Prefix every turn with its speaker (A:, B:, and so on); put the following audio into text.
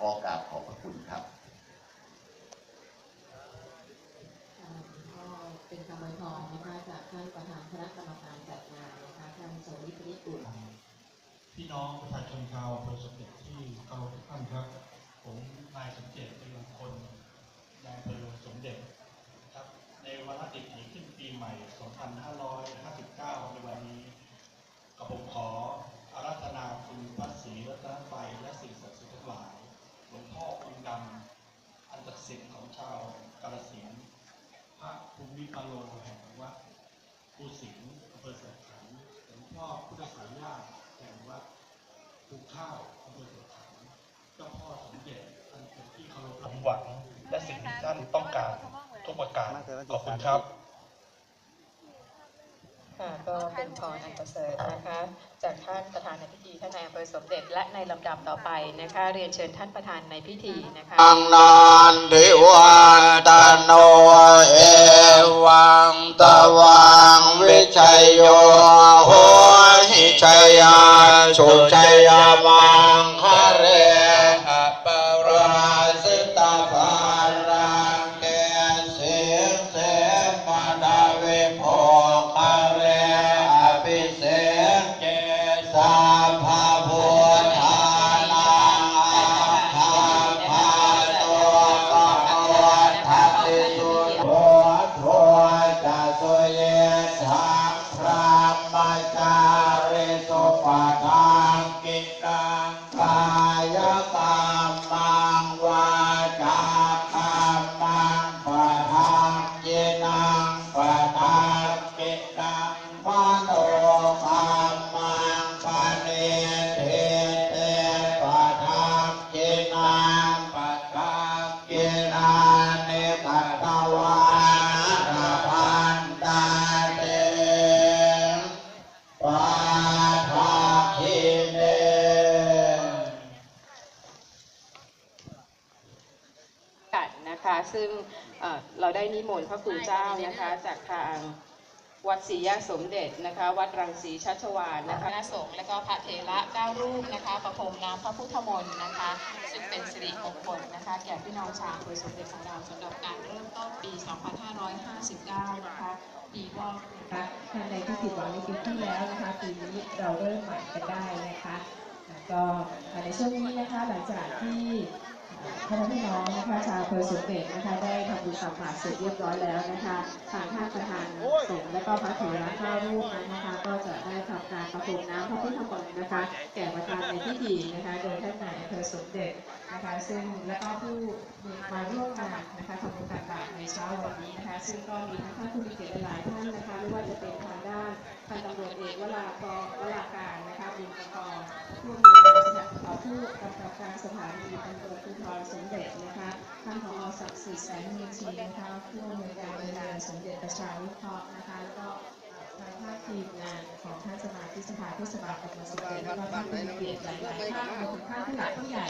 A: ขอกราบขอบพระคุณครับ
B: อ่าก็เป็นคำอวยพรนะคะจากท่านประธานคณะกรรมการจัดงานนะคะท่านสมฤทธิ์ปริกุล
C: พี่น้องประชาชนชาวอำเภอสมเด็จที่เคารพทุกท่านครับ ผมนายสมเจตเป็นคนนายอำเภอสมเด็จครับ ในวาระดิถีขึ้นปีใหม่ 2559 ในวันนี้กับผมขออารัธนาคุณพระศรีรัตนไฟและสิ่งศักดิ์สิทธิ์ทั้งหลายหลวงพ่อองค์ดำอันศักดิ์สิ เรากาฬสินพระภูมิปาโลแห่งวัดภูสิงห์อำเภอสันขันหลวงพ่อพุทธสายญาติแห่งวัดภูข้าวอำเภอเสขันเจ้าพ่อสมเด็จอันเป็นที่เคารพสมหวังและสิ่งที่ท่านต้องการทุกประการขอบคุณครับ
D: ค่ะก็เป็นพรอันประเสริฐนะคะ จากท่านประธานในพิธีท่านนายอำเภอสมเด็จและในลำดับต่อไปนะคะ เรียนเชิญท่านประธานในพิธีนะคะ
E: อังนานทิวันตโนเอวังตวังวิชัยโยโหหิชัยยาสุชัยยา จาริสุปทานกิตังกายกรรมังวาจากรรมังปะทานเยนังปะทานกิตังมโนกรรมังปะเนเทเตปะทานเยนังปะทานเยนานิปัตวา นนะ
D: คะ ซึ่งเอ่อเราได้นิมนต์พระคุณเจ้านะคะจากทางวัดศรียาสมเด็จนะคะ วัดรังสีชัชวานนะคะคณะสงฆ์และก็พระเทระเก้ารูปนะคะ ประพรมน้ำพระพุทธมนต์นะคะ ซึ่งเป็นสิริมงคลนะคะ แก่พี่น้องชาวอำเภอสมเด็จของเราสำหรับการเริ่มต้นปี 2559 นะคะปีวอก
B: นะคะท่านใดที่ผิดหวังในปีที่แล้วนะคะ ปีนี้เราเริ่มใหม่กันได้นะคะ แล้วก็ในช่วงนี้นะคะหลังจากที่ พ่อแม่พี่น้องนะคะชาวอำเภอสมเด็จนะคะได้ทำบุญตักบาตรเสร็จเรียบร้อยแล้วนะคะทางท่านประธานสงฆ์และก็พระเถระเก้ารูปนั้นนะคะ ก็จะได้ทำการประพรมน้ำพระพุทธมนต์นะคะ แก่ประธานในพิธีนะคะโดยท่านนายอำเภอสมเด็จนะคะซึ่งและก็ผู้มาร่วมงานนะคะทำบุญตักบาตรในเช้าวันนี้นะคะ ซึ่งก็มีทั้งท่านผู้มีเกียรติหลายท่านนะคะไม่ว่าจะเป็นทางด้านพันตำรวจเอกวรากรวราการนะคะบุญประกอบผู้มีกร ผู้กำกับการสถานีตำรวจภูธรสมเด็จนะคะท่านผอศักดิ์สิทธิ์แสงมีชีนะคะผู้อำนวยการโรงเรียนสมเด็จประชาวิเคราะห์นะคะแล้วก็ทางภาคทีมงานของท่านสมาชิกสภาเทศบาลตำบลสมเด็จแล้วก็ท่านผู้มีเกียรติหลายๆท่านรวมถึงท่านผู้หลักผู้ใหญ่